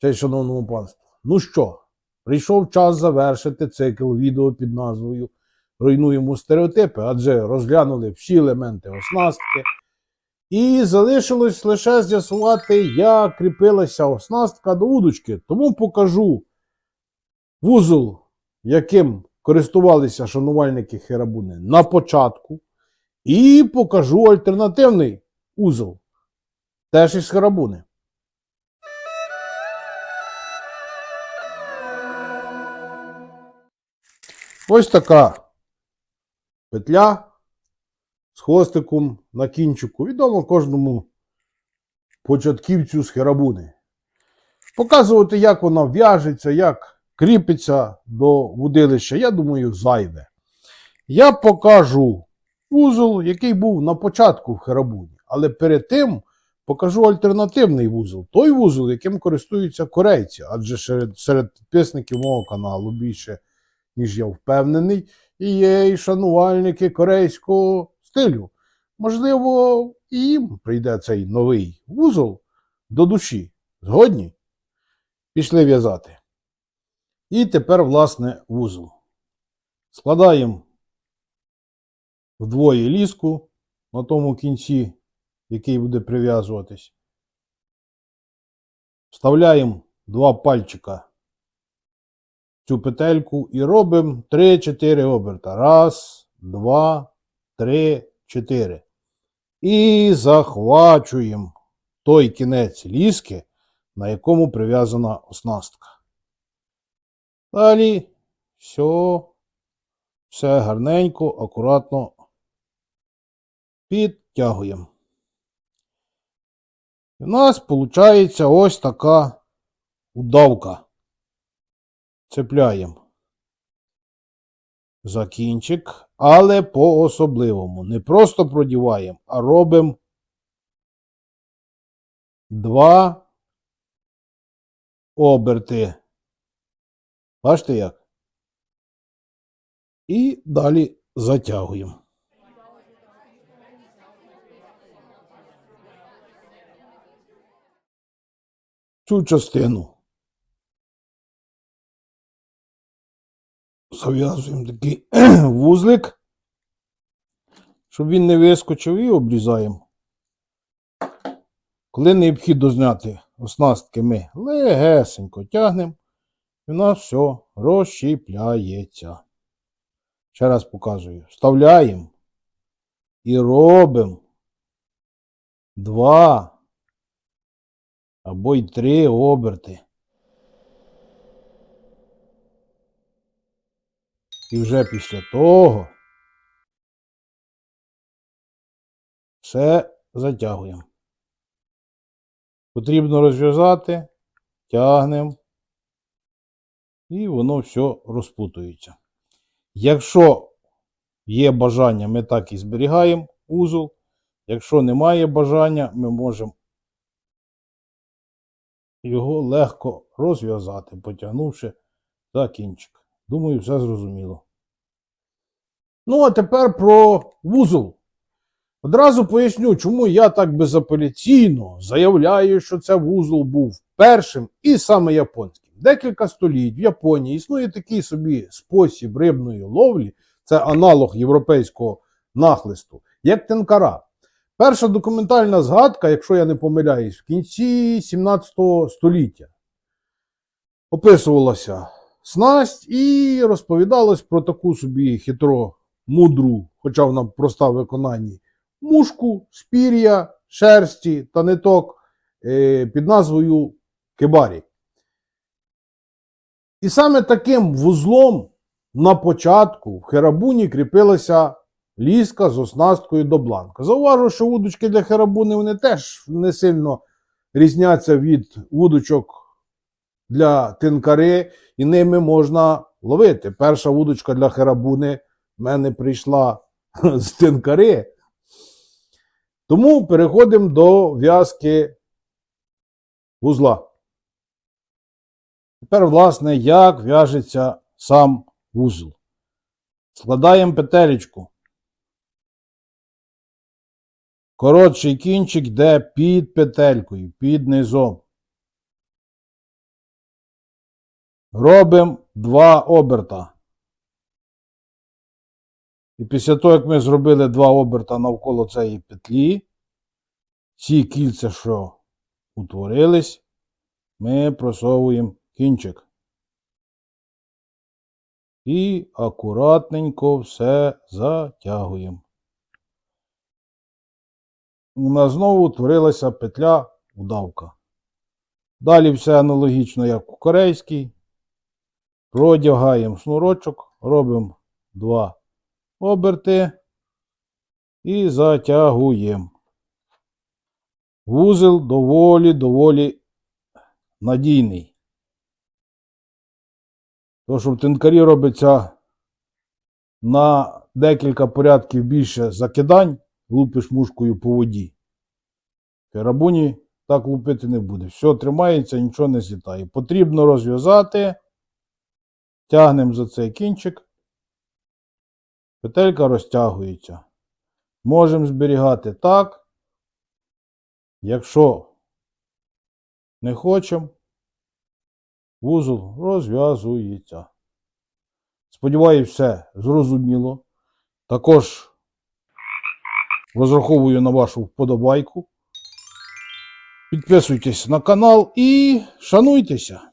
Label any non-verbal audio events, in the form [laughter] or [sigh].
Честь шановному панству. Ну що, прийшов час завершити цикл відео під назвою Руйнуємо стереотипи, адже розглянули всі елементи оснастки. І залишилось лише з'ясувати, як кріпилася оснастка до удочки. Тому покажу вузол, яким користувалися шанувальники Херабуни на початку. І покажу альтернативний узол. Теж із Херабуни. Ось така петля з хвостиком на кінчику. Відомо кожному початківцю з херабуни. Показувати, як вона в'яжеться, як кріпиться до вудилища, я думаю, зайве. Я покажу вузол, який був на початку в херабуні. Але перед тим покажу альтернативний вузол. Той вузол, яким користуються корейці, адже серед підписників мого каналу більше, ніж я впевнений, і є і шанувальники корейського стилю. Можливо, і їм прийде цей новий вузол до душі. Згодні? Пішли в'язати. І тепер, власне, вузол. Складаємо вдвоє ліску на тому кінці, який буде прив'язуватись. Вставляємо два пальчика цю петельку і робимо 3-4 оберта. Раз, два, три, чотири. І захвачуємо той кінець ліски, на якому прив'язана оснастка. Далі все, все гарненько, акуратно підтягуємо. І в нас виходить ось така удавка. Цепляємо за але по-особливому. Не просто продіваємо, а робимо два оберти. Бачите як? І далі затягуємо. Цю частину зав'язуємо такий [clears throat] вузлик, щоб він не вискочив, і обрізаємо. Коли необхідно зняти оснастки, ми легесенько тягнемо, і у нас все розщіпляється. Ще раз показую. Вставляємо і робимо два або й три оберти. І вже після того все затягуємо. Потрібно розв'язати, тягнемо, і воно все розпутується. Якщо є бажання, ми так і зберігаємо узол. Якщо немає бажання, ми можемо його легко розв'язати, потягнувши за кінчик. Думаю, все зрозуміло. Ну, а тепер про вузол. Одразу поясню, чому я так безапеляційно заявляю, що це вузол був першим і саме японським. Декілька століть в Японії існує такий собі спосіб рибної ловлі, це аналог європейського нахлисту, як тенкара. Перша документальна згадка, якщо я не помиляюсь, в кінці 17 століття описувалася снасть і розповідалось про таку собі хитро мудру, хоча вона проста в виконанні, мушку, спір'я, шерсті та ниток е, під назвою Кебарі. І саме таким вузлом на початку в Херабуні кріпилася ліска з оснасткою до бланка. Зауважу, що вудочки для Херабуни вони теж не сильно різняться від вудочок для тинкари, і ними можна ловити. Перша вудочка для Херабуни в мене прийшла [laughs] з тинкари. Тому переходимо до в'язки вузла. Тепер, власне, як в'яжеться сам вузол. Складаємо петелечку. Коротший кінчик йде під петелькою, під низом. Робимо два оберта. І після того, як ми зробили два оберта навколо цієї петлі, ці кільця, що утворились, ми просовуємо кінчик. І акуратненько все затягуємо. У нас знову утворилася петля удавка. Далі все аналогічно, як у корейській. Продягаємо шнурочок, робимо два оберти і затягуємо. Вузел доволі доволі надійний. То, що в тинкарі робиться на декілька порядків більше закидань, лупиш мушкою по воді. В карабуні так лупити не буде. Все тримається, нічого не злітає. Потрібно розв'язати. Тягнемо за цей кінчик. Петелька розтягується. Можемо зберігати так. Якщо не хочемо, вузол розв'язується. Сподіваюсь, все зрозуміло. Також розраховую на вашу вподобайку. Підписуйтесь на канал і шануйтеся.